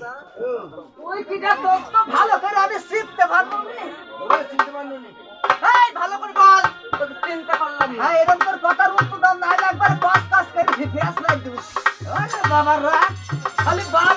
তো ভালো করে আমি শিখতে পারব হ্যাঁ ভালো করে বল। চিনতে পারলাম হ্যাঁ এরকম তোর কথার উত্তর দাম একবার বাস কাজ করে ফেস বাবার রাগ খালি বাস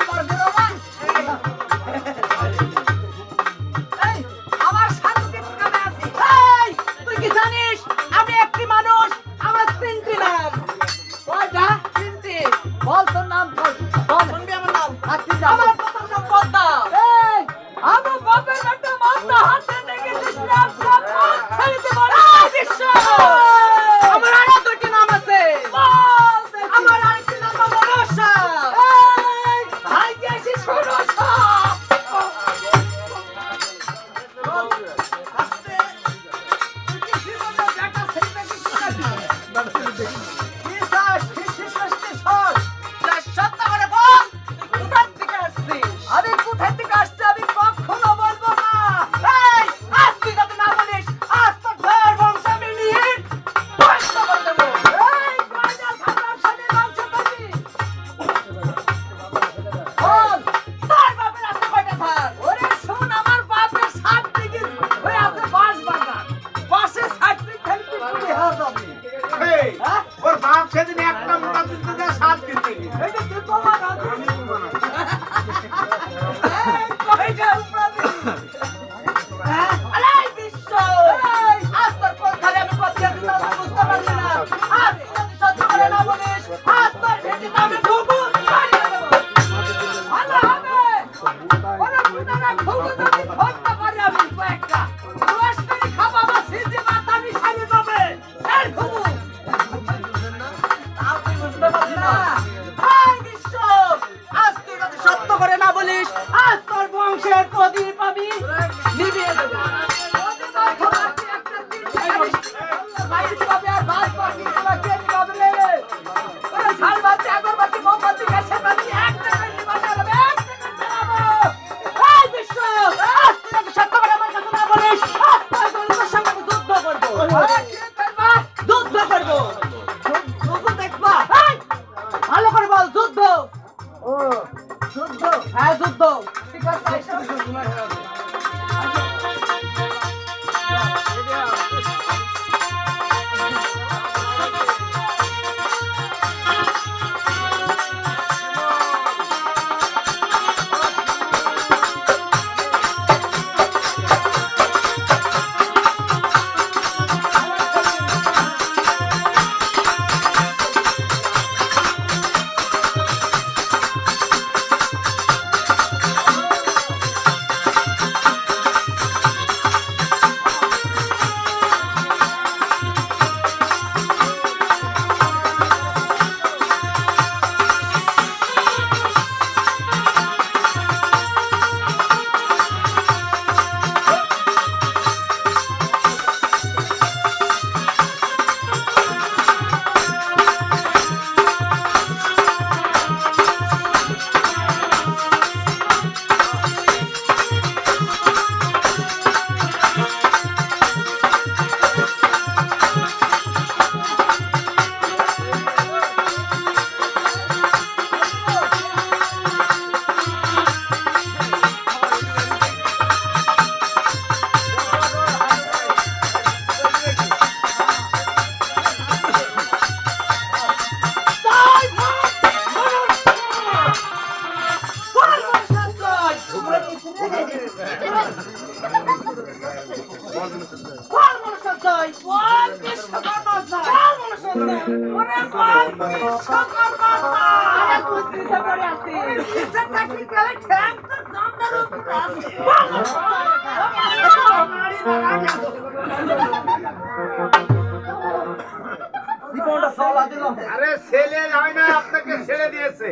আরে ছেলে হয় না আপনাকে ছেড়ে দিয়েছে।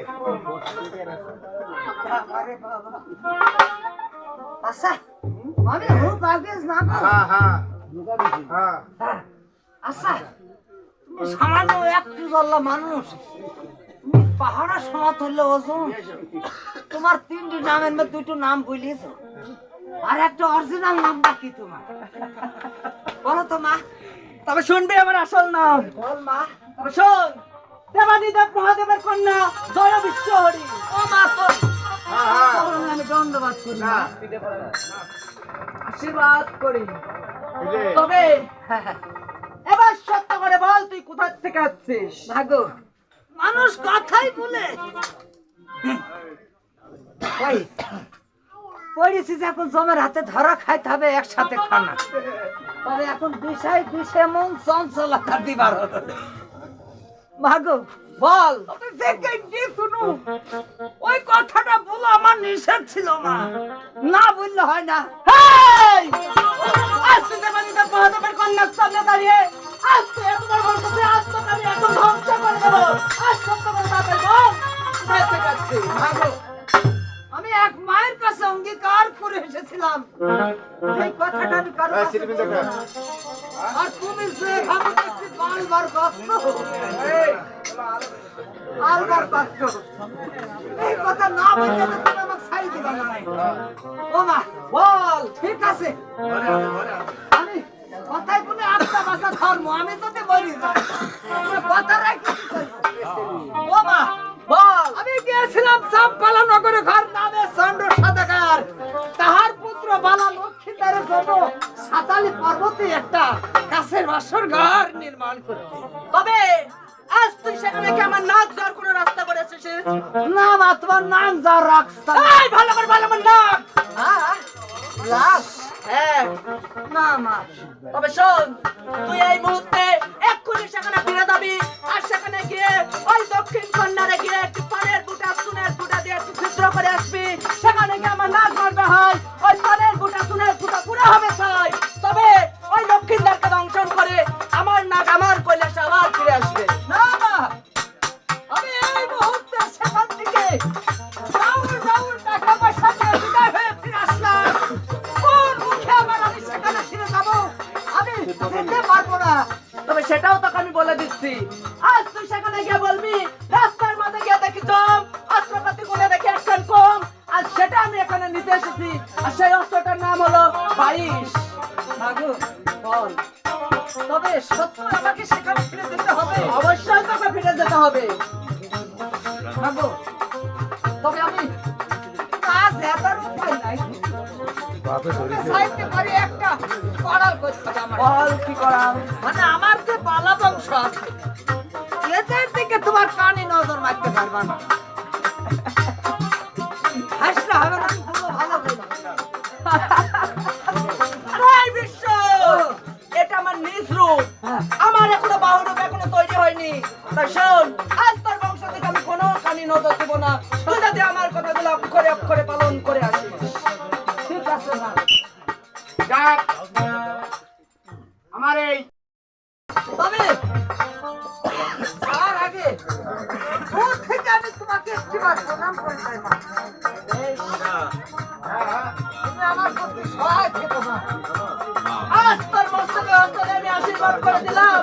আচ্ছা আমি খুব আগে না হ্যাঁ হ্যাঁ হ্যাঁ। আচ্ছা তুমি সামান্য একটু জল্লা মানুষ। তুমি পাহাড়ের সমাত হলে ওজন তোমার তিনটি নামের মধ্যে দুটো নাম বলিয়েছ আর একটা অরিজিনাল নামটা কি তোমার। বলো তো মা। তবে শুনবি আমার আসল নাম। বল মা। তবে শোন দেবাদিদেব মহাদেবের কন্যা জয় বিশ্ব হরি। ও মা তো তখন আমি দণ্ডবাদ করি আশীর্বাদ করি। তবে হ্যাঁ হ্যাঁ। এবার সত্য করে বল তুই কোথা থেকে আসছিস? ভাগো। মানুষ কথাই বলে। পড়েছি এখন জমের হাতে ধরা খাইতে হবে, একসাথে খানা। তবে এখন বিষয় বিষে মন চঞ্চলতা দিবার ভাগো বল। তবে দেখে কি শুনু। ওই কথাটা বলো আমার নিষেধ ছিল মা। না বললে হয় না। তুই দেবাদিদেব মহাদেবের কন্যার সামনে দাঁড়িয়ে আজ তুই এতবার বলতেছিস আজ তো আমি এখন ধ্বংস করে দেবো। আজ সত্য করে তাদের বল ভাগো আমি এক মায়ের কাছে অঙ্গীকার করে এসেছিলাম। এই কথাটা আমি কারও হ্যাঁ। আর তুমি যে ভাবে দেখছি বারবার কষ্ট এই কথা না বললে আমি গিয়েছিলাম চাম্পালা নগরে ঘর নামে চন্দ্র সাদাকার তাহার পুত্র বালা লক্ষ্মীদারের জন্য সাতালি পর্বতে একটা কাছের বাসর ঘর নির্মাণ করতে তবে আজ তুই সেখানে কি আমার নাক যাওয়ার কোনো রাস্তা করে এসেছিস? না মা তোমার নাম যা রাখতাম এই ভালো করে ভালো আমার নাক। লাভ হ্যাঁ। না মা। তবে শোন তুই এই মুহূর্তে এক্ষুনি সেখানে ফিরে যাবি আর সেখানে গিয়ে ওই দক্ষিণ কন্যারে গিয়ে একটি পানের বুটা সুনের বুটা দিয়ে একটু ছিদ্র করে আসবি। সেখানে গিয়ে আমার নাক মারবে হয় ওই পানের বুটা সুনের বুটা পুরো হবে চাই তবে ওই দক্ষিণদারকে দংশন করে আমার নাক আমার কৈলাসে আবার ফিরে আসবে। মাগো তবে আমি কাজ এবার উপায় নাই। চাইতে পারি একটা করাল করতে আমার। বল কি করাম মানে আমার যে বালা বংশ আছে এদের দিকে তোমার কানে নজর মারতে পারবা না। তুই যাতে আমার কথাগুলো অক্ষরে অক্ষরে পালন করে আসিস। ঠিক আছে না যাক, আমার এই তবে, তার আগে দূর থেকে তোমাকে তুমি আমার প্রতি সহায় আমি আশীর্বাদ করে দিলাম।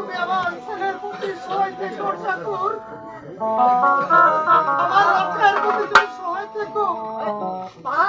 তুমি আমার ছেলের আপনার প্রতি তুমি সহায় থেকো মা